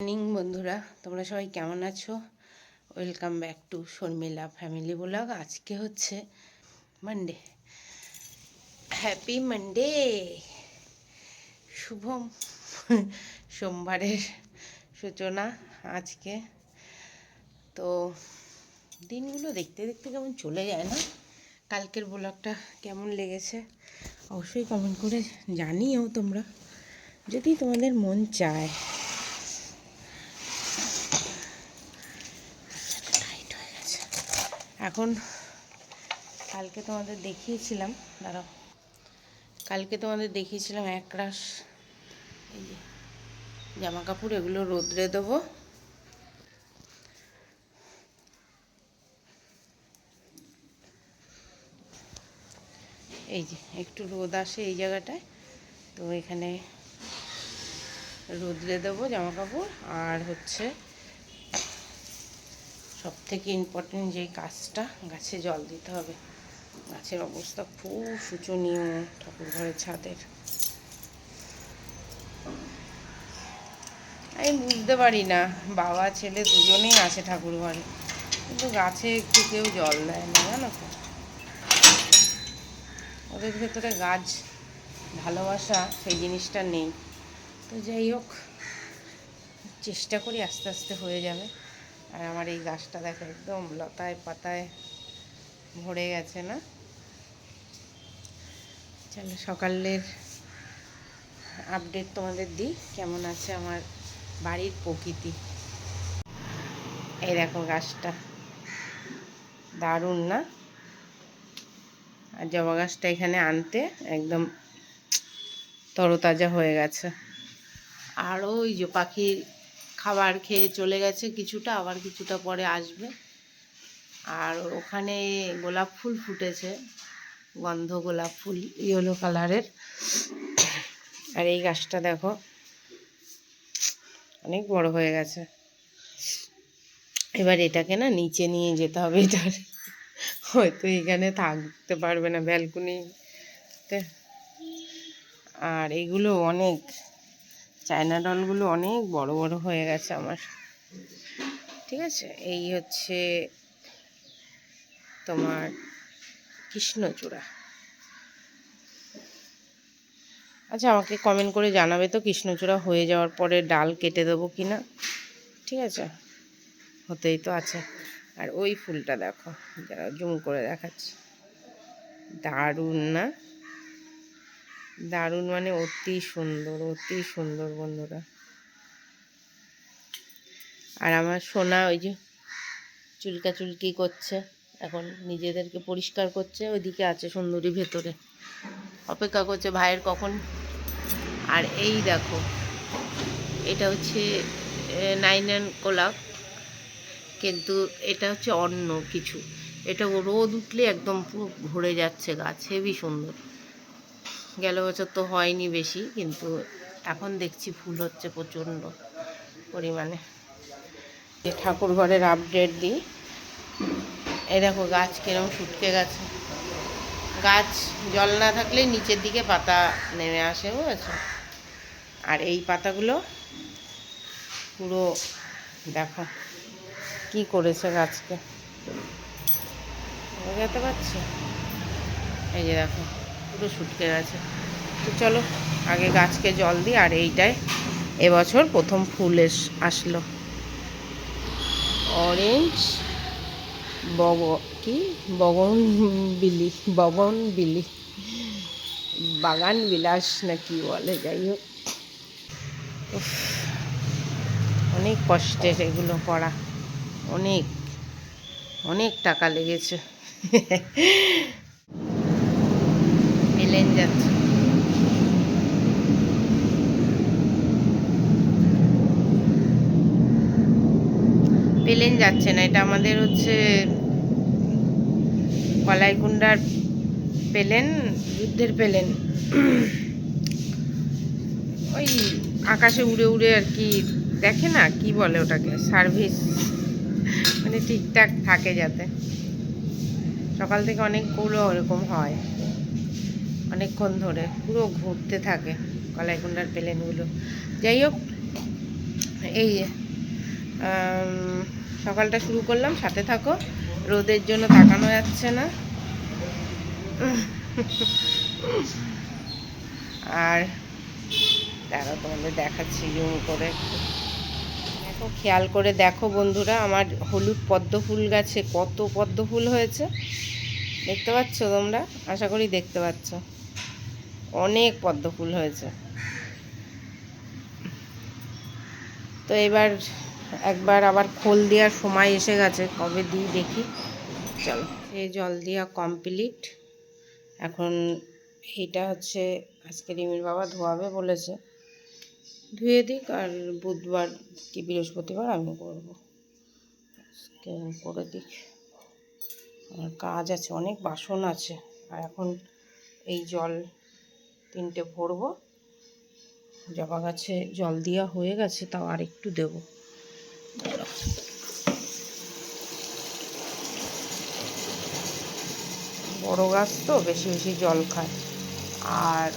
Morning বন্ধুরা। তোমরা সবাই কেমন আছো? Welcome back to Sharmila family blog আজকে হচ্ছে মানডে হ্যাপি মানডে শুভ সোমবারের সূচনা আজকে। তো দিনগুলো দেখতে দেখতে কেমন চলে যায় না? কালকের ব্লগটা কেমন লেগেছে? অবশ্যই কমেন্ট করে জানিও তোমরা। যদি তোমাদের মন চায় টাইট হয়ে গেছে এখন কালকে তোমাদের দেখিয়েছিলাম, দাঁড়াও। কালকে তোমাদের দেখিয়েছিলাম এক রাস এই যে জামা কাপড় এগুলো রোদ্রে দেবো। এই যে একটু রোদ আসে এই জায়গাটায়, তো এখানে রোদ্রে দেবো জামা কাপড় আর হচ্ছে সব থেকে ইম্পর্টেন্ট যে কাজটা গাছে জল দিতে হবে। গাছের অবস্থা খুব শোচনীয় ঠাকুর ঘরের ছাদের। আমি বুঝতে পারি না, বাবা, ছেলে দুজনেই আছে ঠাকুর ঘরে কিন্তু গাছে একটু কেউ জল দেয় না, জানো তো। ওদের ভেতরে গাছ ভালোবাসা, সেই জিনিসটা নেই। তো যাই হোক, চেষ্টা করি আস্তে আস্তে হয়ে যাবে। আর আমার এই গাছটা দেখো একদম লতায় পাতায় ভরে গেছে না? চলো সকালের আপডেট তোমাদের দিই, কেমন আছে আমার বাড়ির প্রকৃতি? এই দেখো গাছটা। দারুণ না? আর জবা গাছটা এখানে আনতে একদম তরতাজা হয়ে গেছে। আর ওই যে পাখির খাবার খেয়ে চলে গেছে, কিছুটা, আবার কিছুটা পরে আসবে। আর ওখানে গোলাপ ফুল ফুটেছে, গন্ধ গোলাপ ফুল, ইয়েলো কালারের। আর এই গাছটা দেখো, অনেক বড় হয়ে গেছে। এবার এটাকে না নিচে নিয়ে যেতে হবে এটার হয়তো এখানে থাকতে পারবে না, ব্যালকনিতে। আর এগুলো অনেক। চায়না ডলগুলো অনেক বড় বড় হয়ে গেছে আমার। ঠিক আছে? এই হচ্ছে তোমার কৃষ্ণচূড়া। আচ্ছা আমাকে কমেন্ট করে জানাবে তো কৃষ্ণচূড়া হয়ে যাওয়ার পরে ডাল কেটে দেবো কি না? ঠিক আছে? হতেই তো আছে। আর ওই ফুলটা দেখো, যারা জুম করে দেখাচ্ছি। দারুণ না? দারুণ মানে অতি সুন্দর অতি সুন্দর বন্ধুরা। আর আমার সোনা ওই যে চুলকা চুলকি করছে, এখন নিজেদেরকে পরিষ্কার করছে, ওইদিকে আছে সুন্দরী ভেতরে। অপেক্ষা করছে ভাইয়ের কখন। আর এই দেখো, এটা হচ্ছে নাইনান কোলাপ, কিন্তু এটা হচ্ছে অন্য কিছু। এটা রোদ উঠলে একদম পুরো ভরে যাচ্ছে গাছ হেবি সুন্দর। গেল বছর তো হয়নি বেশি, কিন্তু এখন দেখছি ফুল হচ্ছে প্রচণ্ড পরিমাণে। ঠাকুর ঘরের আপডেট দিই। এই দেখো গাছ কিরম শুটকে গেছে। গাছ জল না থাকলে নিচের দিকে পাতা নেমে আসে, বুঝেছ? আর এই পাতাগুলো পুরো দেখো কি করেছে গাছকে। বুঝতে পারছি? এই যে দেখো। পুরো শুটকে গেছে। তো চলো, আগে গাছকে জল দিই, আর এইটায় এবছর প্রথম ফুল এস, আসলো। অরেঞ্জ বগ, কি? বগন বিলি বগন বিলি। বাগান বিলাস না কি বলে, যাই হোক। অনেক কষ্টের এগুলো করা। অনেক অনেক টাকা লেগেছে। প্লেন যাচ্ছে। প্লেন যাচ্ছে না, এটা আমাদের হচ্ছে কলাইকুণ্ডার পেলেন, যুদ্ধের পেলেন। ওই আকাশে উড়ে উড়ে আর কি, দেখে না কি বলে ওটাকে, সার্ভিস। মানে ঠিকঠাক থাকে যাতে। সকাল থেকে অনেকগুলো ওরকম হয়। অনেকক্ষণ ধরে পুরো ঘুরতে থাকে কলাইকুণ্ডার প্লেনগুলো। যাই হোক, এই সকালটা শুরু করলাম, সাথে থাকো, রোদের জন্য তাকানো যাচ্ছে না। আর দাঁড়া তোমাদের দেখাচ্ছি জুম করে। দেখো, খেয়াল করে দেখো বন্ধুরা, আমার হলুদ পদ্ম ফুল গাছে কত পদ্ম ফুল হয়েছে। দেখতে পাচ্ছ তোমরা? আশা করি দেখতে পাচ্ছ। অনেক পদ্ম ফুল হয়েছে। তো এবার একবার আবার খোল দেওয়ার সময় এসে গেছে, কবে দিই দেখি। চলো এই জল দেওয়া কমপ্লিট এখন এটা হচ্ছে আজকে রিমির বাবা ধোয়াবে বলেছে। ধুয়ে দিক আর বুধবার কি বৃহস্পতিবার আমি করব। আজকে করে দিক। আমার কাজ আছে, অনেক বাসন আছে। আর এখন এই জল তিনটে ভরবো। জবা গাছে জল দেওয়া হয়ে গেছে, তাও আর একটু দেবো। বড় গাছ তো, বেশি বেশি জল খায়। আর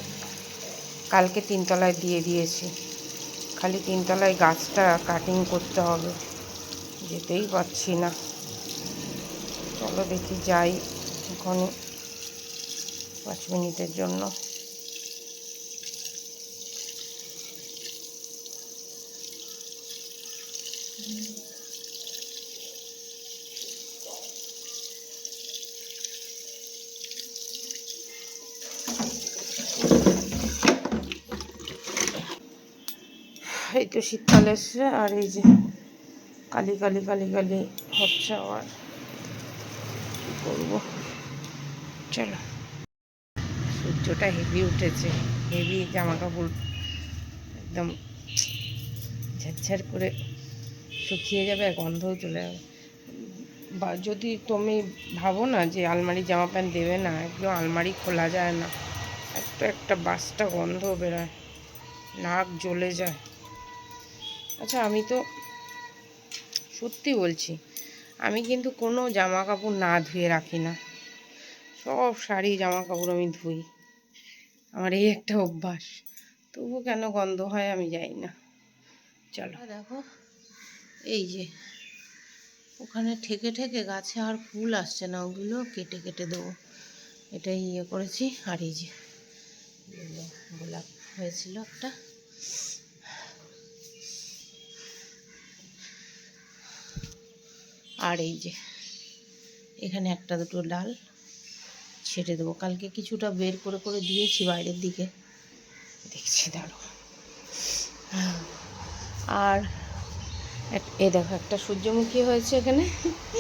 কালকে তিনতলায় দিয়ে দিয়েছি। খালি তিনতলায় গাছটা কাটিং করতে হবে। যেতেই পারছি না। চলো দেখি যাই এখনই পাঁচ মিনিটের জন্য। এই তো শীতকাল এসছে, আর এই যে কালি কালি কালি কালি হচ্ছে আবার। কি করব? চলো। সূর্যটা হেভি উঠেছে হেভি জামা কাপড় একদম ঝরঝর করে শুকিয়ে যাবে আর গন্ধও চলে যাবে। বা যদি তুমি ভাবো না যে আলমারি জামা প্যান্ট দেবে না, একদম আলমারি খোলা যায় না একটা একটা বাসটা গন্ধ বেরোয়, নাক জ্বলে যায়। আচ্ছা আমি তো সত্যি বলছি, আমি কিন্তু কোনো জামা কাপড় না ধুয়ে রাখি না। সব শাড়ি জামা কাপড় আমি ধুই। আমার এই একটা অভ্যাস। তবু কেন গন্ধ হয় আমি যাই না। চলো। দেখো এই যে, ওখানে ঠেকে ঠেকে গাছে আর ফুল আসছে না, ওগুলো কেটে কেটে দেবো। এটাই ইয়ে করেছি, আর এই যে গোলাপ হয়েছিল একটা। আর এই যে, এখানে একটা দুটো ডাল ছেটে দেবো। কালকে কিছুটা বের করে করে দিয়েছি বাইরের দিকে। দেখছি দাঁড়ো আর এ দেখো, একটা সূর্যমুখী হয়েছে এখানে।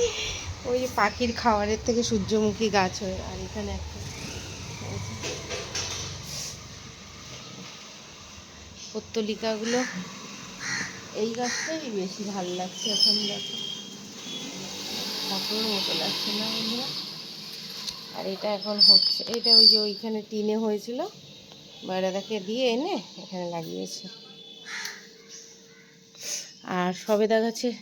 ওই যে পাখির খাবারের থেকে সূর্যমুখী গাছ হয়ে আর এখানে একটা পত্তলিকাগুলো। এই গাছটাই বেশি ভালো লাগছে এখন, দেখো। ফটোর মতো লাগছে না বন্ধুরা। আর এটা এখন হচ্ছে এটা ওই যে ওইখানে টিনে হয়েছিল। বাইরেটাকে দিয়ে এনে এখানে লাগিয়েছে। আর সবেদা গাছে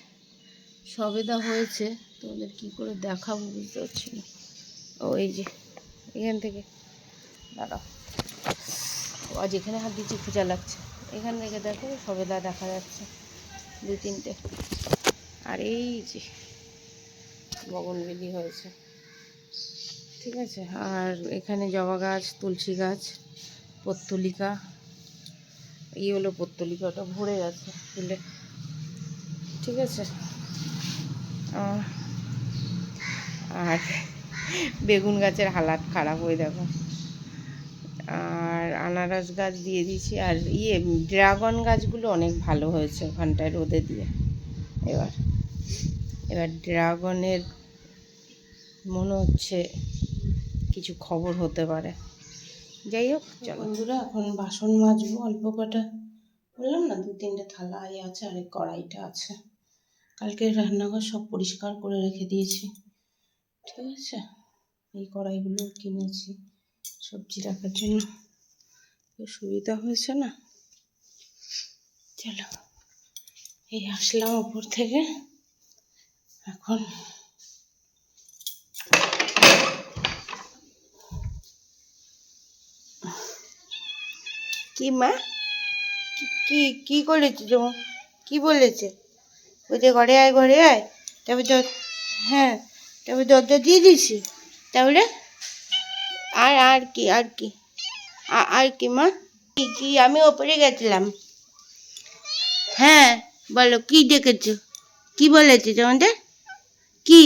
সবেদা হয়েছে। তোমাদের কি করে দেখাবো বুঝতে পারছি না। ও, এই যে, এখান থেকে। দাঁড়াও। আজ এখানে হাত দিচ্ছি, খোঁজা লাগছে। এখান থেকে দেখো সবেদা দেখা যাচ্ছে। দু, তিনটে। আর এই যে বগনবেলি হয়েছে। ঠিক আছে? আর এখানে জবা গাছ, তুলসী গাছ, পত্তলিকা। এই হলো পত্তলিকাটা, ভরে গেছে ফুলে। ঠিক আছে। আর বেগুন গাছের হালাত খারাপ হয়ে দেখো। আর আনারস গাছ দিয়ে দিয়েছি। আর ইয়ে ড্রাগন গাছগুলো অনেক ভালো হয়েছে ওখানটায় রোদে দিয়ে। এবার এবার ড্রাগনের মনে হচ্ছে কিছু খবর হতে পারে। যাই হোক বন্ধুরা, এখন বাসন মাজবো অল্প কটা। বললাম না দু তিনটে থালা আছে আর কড়াইটা আছে। কালকে রান্নাঘর সব পরিষ্কার করে রেখে দিয়েছি। ঠিক আছে? এই কড়াইগুলো কিনেছি সবজি রাখার জন্য। সুবিধা হয়েছে না? চলো, এই আসলাম ওপর থেকে। এখন কি মা? কি- কি কি করেছ কি বলেছে? বলছে ঘরে আয় ঘরে আয়। তারপর হ্যাঁ তারপর দরজা দিয়ে দিছি তাহলে আর আর কি আর কি আর কি মা? কি কি? আমি ওপরে গেছিলাম। হ্যাঁ বলো, কি দেখেছ? কি বলেছে তোমাদের? কি?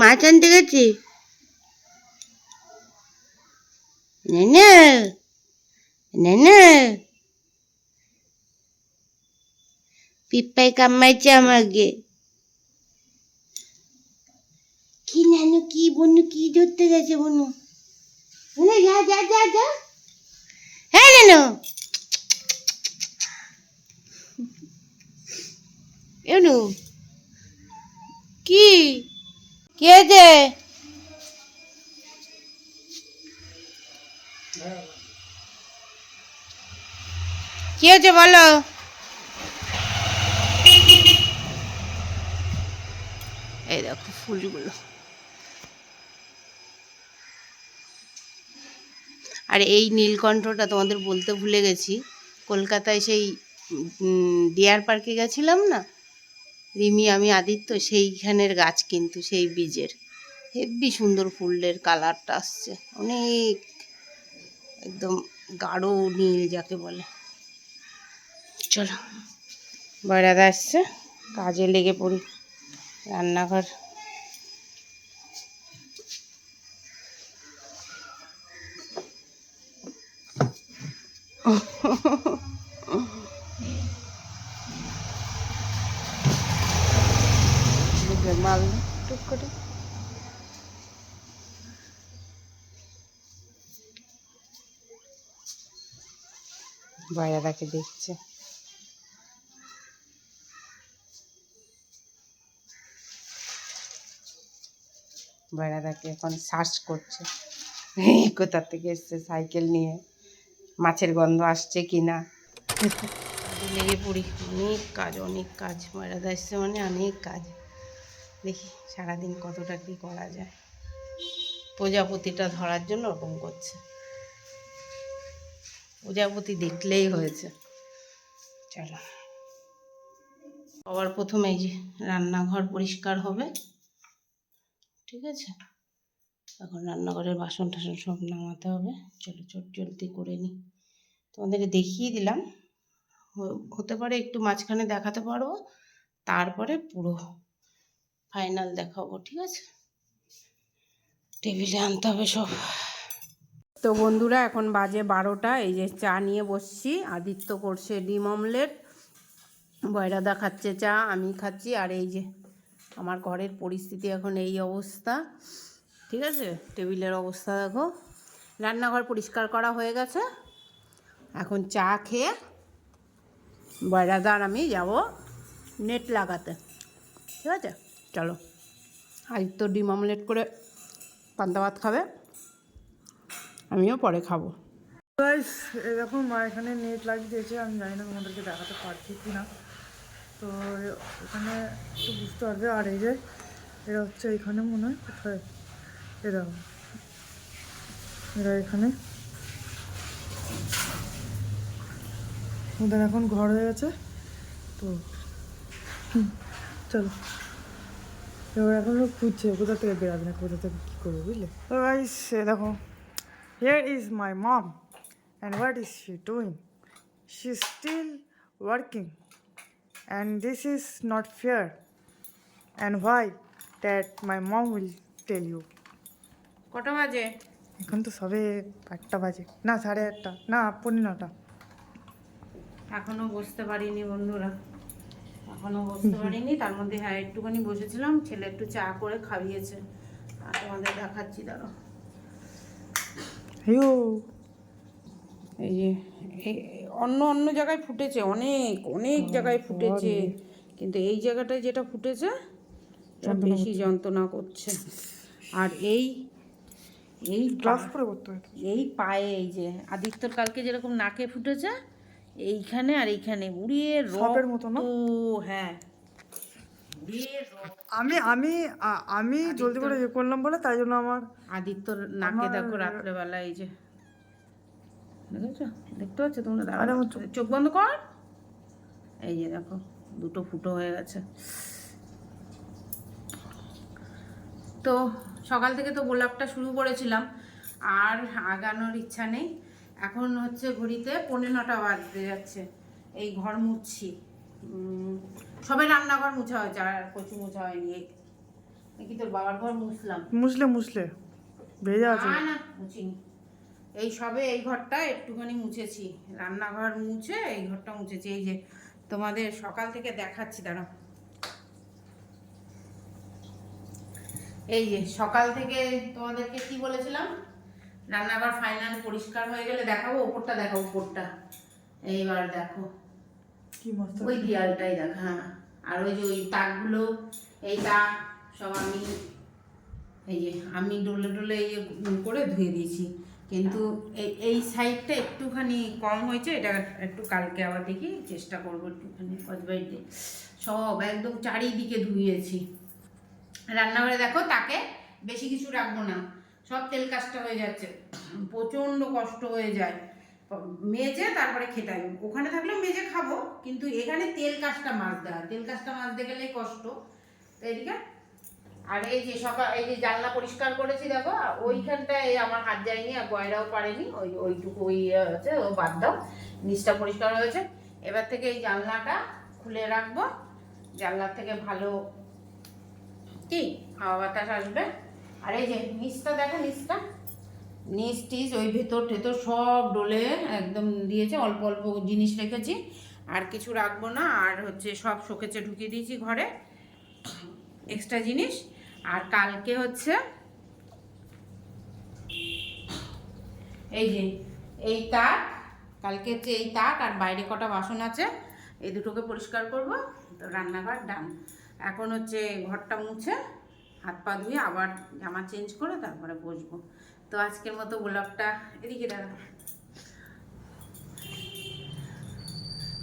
মাছ আনতে গেছি? না না পিপ্পাই কামাইছে আমাকে কি নানু কি বনু কি ধরতে গেছে বনু বনু যা যা যা যা হ্যাঁ নানু এনু কি কি হয়েছে কি হয়েছে বলো এই দেখো ফুলগুলো আর এই নীলকণ্ঠটা তোমাদের বলতে ভুলে গেছি। কলকাতায় সেই ডিয়ার পার্কে গেছিলাম না? রিমি, আমি, আদিত্য, সেইখানের গাছ কিন্তু, সেই বীজের। হেব্বি সুন্দর ফুলের কালারটা আসছে। অনেক একদম গাঢ় নীল যাকে বলে। চলো বয়রাদা আসছে, কাজে লেগে পড়ি। রান্নাঘর। মাল টুক করে বয়রাদাকে দেখছে। বয়রাদাকে এখন সার্চ করছে। কোথা থেকে এসছে সাইকেল নিয়ে? মাছের গন্ধ আসছে কি না? লেগে পড়ি। অনেক কাজ অনেক কাজ। বয়রাদা এসছে মানে অনেক কাজ। দেখি সারাদিন কতটা কি করা যায়। প্রজাপতিটা ধরার জন্য ওরকম করছে। প্রজাপতি দেখলেই হয়েছে। চলো। সবার প্রথমে যে রান্নাঘর পরিষ্কার হবে। ঠিক আছে? এখন রান্নাঘরের বাসন টাসন সব নামাতে হবে। চলো চট জলদি করে নিই তোমাদেরকে দেখিয়ে দিলাম। হতে পারে একটু মাঝখানে দেখাতে পারব তারপরে পুরো ফাইনাল দেখাবো, ঠিক আছে? টেবিলে আনতে হবে সব। তো বন্ধুরা, এখন বাজে বারোটা, এই যে চা নিয়ে বসছি। আদিত্য করছে ডিম অমলেট, বয়রাদা খাচ্ছে চা, আমি খাচ্ছি, আর এই যে আমার ঘরের পরিস্থিতি এখন এই অবস্থা। ঠিক আছে? টেবিলের অবস্থা দেখো। রান্নাঘর পরিষ্কার করা হয়ে গেছে। এখন চা খেয়ে বয়রাদা আর আমি যাব নেট লাগাতে। ঠিক আছে? চলো। আজ তো ডিম অমলেট করে পান্তা ভাত খাবে। আমিও পরে খাব। এরকম মা এখানে নেট লাগিয়ে দিয়েছে, আমি জানি না তোমাদেরকে দেখাতে পারছি কি না তো এখানে একটু বুঝতে পারবে, আর এই যে, এরা হচ্ছে এখানে মনে হয়, কোথায় এরা এরা এখানে ওদের এখন ঘর হয়ে গেছে, তো চলো এবার এখন খুঁজছে, কোথা থেকে বেরাবে না, কোথা থেকে কী করবে, বুঝলে গাইস দেখো, Here is my mom. And what is she doing? She's still working. And this is not fair. And why? That my mom will tell you. কটা বাজে? এখন তো সবে আটটা বাজে। না সাড়ে আটটা। না পনেরো নটা। এখনও বসতে পারিনি বন্ধুরা। এখনও বসতে পারিনি। তার মধ্যে হ্যাঁ একটুখানি বসেছিলাম। ছেলে একটু চা করে খাইয়েছে। আর তোমাদের দেখাচ্ছি দাঁড়ো হিউ এই যে অন্য অন্য জায়গায় ফুটেছে অনেক অনেক জায়গায় ফুটেছে। কিন্তু এই জায়গাটায় যেটা ফুটেছে বেশি যন্ত্রণা করছে। আর এই এই করতে হয় এই পায়ে এই যে আদিত্যর কালকে যেরকম নাকে ফুটেছে এইখানে আর এইখানে উড়িয়ে সাপের মতো না? হ্যাঁ। আমি আমি আমি জলদি করে ইয়ে করলাম বলে তাই জন্য আমার আদিত্যর নাকে দেখো রাত্রেবেলা এই যে দেখেছ? দেখতে পাচ্ছ তোমরা? আমার চোখ- বন্ধ কর। এই যে দেখো দুটো ফুটো হয়ে গেছে। তো সকাল থেকে তো গোলাপটা শুরু করেছিলাম আর আগানোর ইচ্ছা নেই। এখন হচ্ছে ঘড়িতে পৌনে নটা বাজতে যাচ্ছে। এই ঘর মুছছি। সবে রান্নাঘর মুছা হয়েছে আর কচু মুছা হয়নি। এই- এই কি তোর বাবার ঘর মুছলাম। মুসলে মুসলে ভেজা আছে না মুছিনি। এই সবে এই ঘরটা একটুখানি মুছেছি। রান্নাঘর মুছে এই ঘরটা মুছেছি। এই যে তোমাদের সকাল থেকে দেখাচ্ছি দাঁড়াও। এই যে সকাল থেকে তোমাদেরকে কি বলেছিলাম? রান্নাঘর ফাইনাল পরিষ্কার হয়ে গেলে দেখাবো ওপরটা দেখো ওপরটা। এইবার দেখো। ওই দেয়ালটাই দেখ হ্যাঁ। আর ওই যে ওই তাকগুলো এই তাক সব আমি এই যে আমি ডলে ডলে ইয়ে করে ধুয়ে দিয়েছি। কিন্তু এই এই সাইডটা একটুখানি কম হয়েছে, এটা একটু কালকে আবার দেখি, চেষ্টা করব একটুখানি কসবাইট দিয়ে সব একদম চারিদিকে ধুয়েছি। রান্নাঘরে দেখো, তাকে বেশি কিছু রাখব না। সব তেল কাজটা হয়ে যাচ্ছে। প্রচণ্ড কষ্ট হয়ে যায়। মেজে তারপরে খেতে হবে। ওখানে থাকলেও মেজে খাব, কিন্তু এখানে তেল কাজটা মাজতে হয় তেল কাজটা মাজতে গেলেই কষ্ট। এদিকে আর এই যে সকাল, এই যে জানলা পরিষ্কার করেছি দেখো, ওইখানটায় আমার হাত যায়নি আর গয়রাও পারেনি, ওই, ওইটুকু, ওই আছে ও বাদ দাও, নিচটা পরিষ্কার হয়েছে। এবার থেকে এই জানলাটা খুলে রাখব জানলার থেকে ভালো কি হাওয়া বাতাস আসবে। আর এই যে নিচটা দেখো, নিচটা। নিচ টিচ, ওই ভেতর টেতর সব ডোলে একদম দিয়েছে, অল্প অল্প জিনিস রেখেছি। আর কিছু রাখব না, আর হচ্ছে সব শোকেচে ঢুকিয়ে দিয়েছি ঘরে। এক্সট্রা জিনিস। আর কালকে হচ্ছে এই যে, এই তাক, কালকে হচ্ছে এই তাক আর বাইরে কটা বাসন আছে, এই দুটোকে পরিষ্কার করব, তো রান্নাঘর ডান। এখন হচ্ছে ঘরটা মুছে, হাত পা ধুয়ে আবার জামা চেঞ্জ করে তারপরে বসবো। তো আজকের মতো ব্লগটা এদিকে দাঁড়া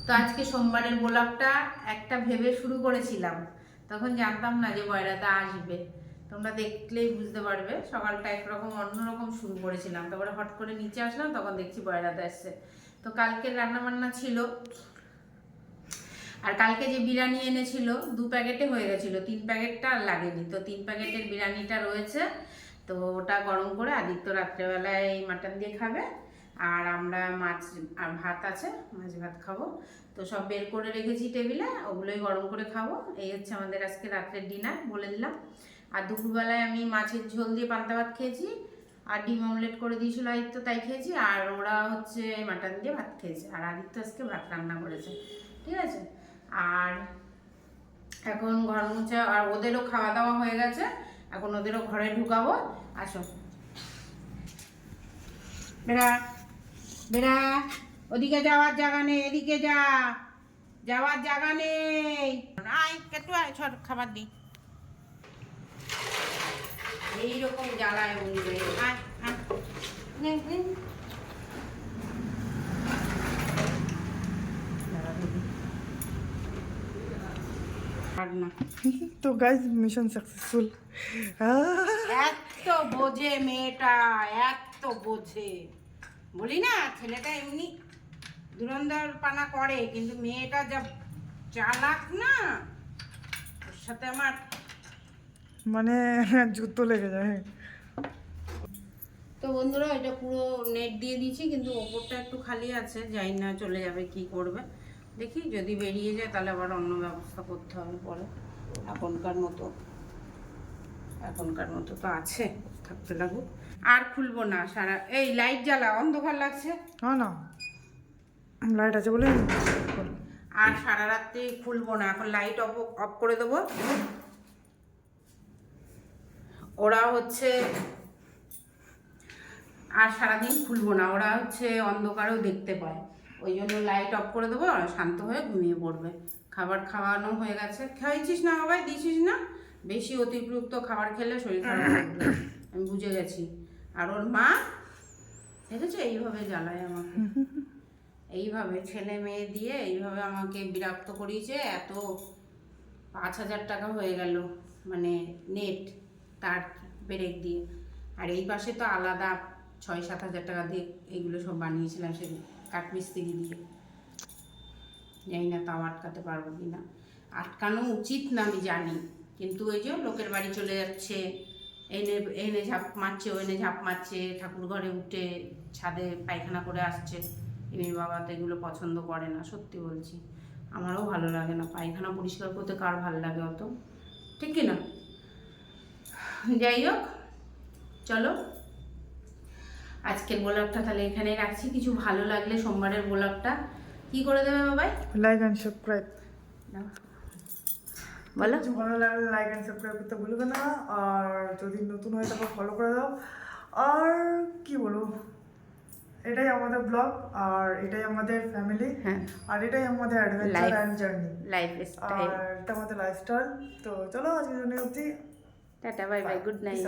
তো আজকে সোমবারের ব্লগটা একটা ভেবে শুরু করেছিলাম। তখন জানতাম না যে বয়রাটা আসবে। তোমরা দেখলেই বুঝতে পারবে, সকালটা একরকম অন্যরকম শুরু করেছিলাম। তারপরে হট করে নিচে আসলাম, তখন দেখছি বয়রাতে আসছে। তো কালকের রান্না বান্না ছিল। আর কালকে যে বিরিয়ানি এনেছিল, দু প্যাকেটে হয়ে গেছিল। তিন প্যাকেটটা আর লাগেনি। তো তিন প্যাকেটের বিরিয়ানিটা রয়েছে। তো ওটা গরম করে আদিত্য রাত্রেবেলায় মাটন দিয়ে খাবে। আর আমরা মাছ আর ভাত আছে, মাছ ভাত খাব। তো সব বের করে রেখেছি টেবিলে, ওগুলোই গরম করে খাব। এই হচ্ছে আমাদের আজকে রাত্রের ডিনার বলে দিলাম। আর দুপুরবেলায় আমি মাছের ঝোল দিয়ে পান্তা ভাত খেয়েছি, আর ডিম অমলেট করে দিয়েছিল আদিত্য, তাই খেয়েছি। আর ওরা হচ্ছে মাটন দিয়ে ভাত খেয়েছে, আর আদিত্য আজকে ভাত রান্না করেছে। ঠিক আছে? আর এখন ঘর মুছা, আর ওদেরও খাওয়া দাওয়া হয়ে গেছে। এখন ওদেরও ঘরে ঢুকাবো। আসো। বেড়া। বেড়া ওদিকে যাওয়ার জায়গা নেই এদিকে যা। যাওয়ার জায়গা নেই। আয় একটু আয় ছট খাবার দিই এইরকম জ্বালায় আয় তো গাইজ মিশন সাকসেসফুল এত বোঝে মেয়েটা এত বোঝে। বলি না ছেলেটা এমনি দুরন্দর পানা করে কিন্তু মেয়েটা যা চালাক না ওর সাথে আমার মানে জুতো লেগে যায়। তো বন্ধুরা এটা পুরো নেট দিয়ে দিয়েছি কিন্তু ওপরটা একটু খালি আছে যাই না চলে যাবে কি করবে। দেখি যদি বেরিয়ে যায় তাহলে আবার অন্য ব্যবস্থা করতে হবে পরে। এখনকার মতো এখনকার মতো তো আছে থাকতে লাগুক আর খুলবো না সারা এই লাইট জ্বালা অন্ধকার লাগছে। হ্যাঁ না। লাইট আছে বলে আর সারা রাত্রি খুলবো না এখন লাইট অফ অফ করে দেবো। ওরা হচ্ছে আর সারাদিন খুলবো না ওরা হচ্ছে অন্ধকারেও দেখতে পায়। ওই জন্য লাইট অফ করে দেবো আর শান্ত হয়ে ঘুমিয়ে পড়বে। খাবার খাওয়ানো হয়ে গেছে। খাইছিস না বাবাই দিছিস না? বেশি অতিরিক্ত খাবার খেলে শরীর খারাপ আমি বুঝে গেছি। আর ওর মা, দেখেছ? এইভাবে জ্বালায় আমাকে। এইভাবে ছেলে মেয়ে দিয়ে এইভাবে আমাকে বিরক্ত করিয়েছে। এত পাঁচ হাজার টাকা হয়ে গেল মানে নেট তার ব্রেক দিয়ে। আর এই পাশে তো আলাদা ছয় সাত হাজার টাকা দিয়ে এইগুলো সব বানিয়েছিলাম, সে কাঠমিস্ত্রি দিয়ে। জানি না তাও আটকাতে পারব কি না আটকানো উচিত না, আমি জানি। কিন্তু ওই যে লোকের বাড়ি চলে যাচ্ছে এনে এনে ঝাঁপ মারছে ও এনে ঝাঁপ মারছে ঠাকুর ঘরে উঠে ছাদে পায়খানা করে আসছে। এমনি বাবা তো এগুলো পছন্দ করে না সত্যি বলছি। আমারও ভালো লাগে না পায়খানা পরিষ্কার করতে কার ভালো লাগে অত? ঠিক কি না? যাই হোক চলো। আজকের ব্লগটা তাহলে এখানে রাখছি। কিছু ভালো লাগলে সোমবারের ব্লগটা। কি করে দেবে বাবাই? লাইক অ্যান্ড সাবস্ক্রাইব বলো। কিছু ভালো লাগলে লাইক অ্যান্ড সাবস্ক্রাইব করতে ভুলবে না। আর যদি নতুন হয় তারপর ফলো করে দাও। আর কি বলব? এটাই আমাদের ব্লগ আর এটাই আমাদের ফ্যামিলি হ্যাঁ। আর এটাই আমাদের adventure. And journey life style আর এটা আমাদের লাইফস্টাইল তো চলো আজকের জন্য অবধি। Tata bye bye good night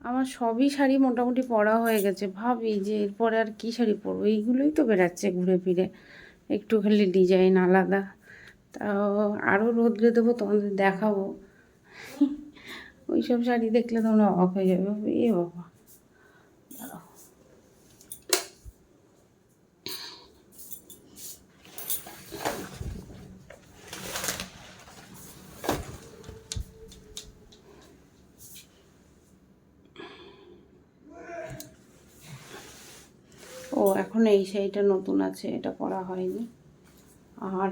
আমার সবই শাড়ি মোটামুটি পরা হয়ে গেছে। ভাবি যে এরপরে আর কি শাড়ি পরবো? এইগুলোই তো বেরাচ্ছে ঘুরে ফিরে। একটু খালি ডিজাইন আলাদা। তাও আরও রোদ্রে দেবো, তোমাদের দেখাবো। ওই সব শাড়ি দেখলে তোমরা অবাক হয়ে যাবে এ বাবা। ও, এখন এই শাড়িটা নতুন আছে, এটা পরা হয়নি। আর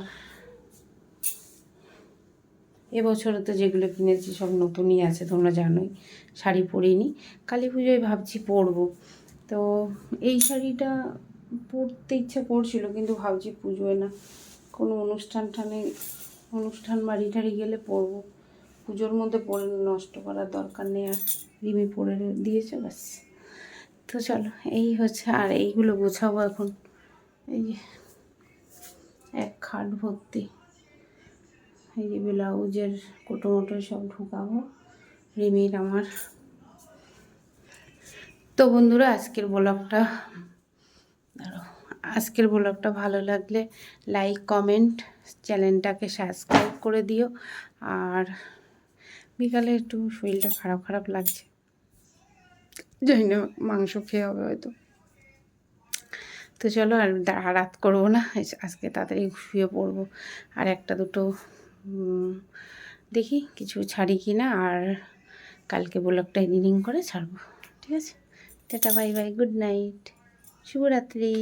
এবছরে তো যেগুলো কিনেছি সব নতুনই আছে, তোমরা জানোই। শাড়ি পরিনি। কালী পুজোয় ভাবছি পরবো। তো এই শাড়িটা পরতে ইচ্ছা করছিল, কিন্তু ভাবছি পুজোয় না। কোনো অনুষ্ঠান টানে, অনুষ্ঠান বাড়ি টাড়ি গেলে পরবো। পুজোর মধ্যে পরে নষ্ট করার দরকার নেই, আর রিমি পরে দিয়েছে, ব্যাস। তো চলো, এই হচ্ছে, আর এইগুলো গোছাবো এখন। এই এক খাট ভর্তি। এই যে ব্লাউজের কোটো মোটো সব ঢুকাবো, রিমির আমার। তো বন্ধুরা, আজকের ব্লগটা আজকের ব্লগটা ভালো লাগলে লাইক, কমেন্ট, চ্যানেলটাকে সাবস্ক্রাইব করে দিও। আর বিকালে একটু শরীরটা খারাপ খারাপ লাগছে। জানি না, মাংস খেয়ে হবে হয়তো। তো চলো আর রাত করব না আজকে তাড়াতাড়ি শুয়ে পড়ব। আর একটা দুটো দেখি কিছু ছাড়ি কি না, আর কালকে ব্লগটা এডিটিং করে ছাড়বো। ঠিক আছে? Tata, bye bye, good night. শুভরাত্রি।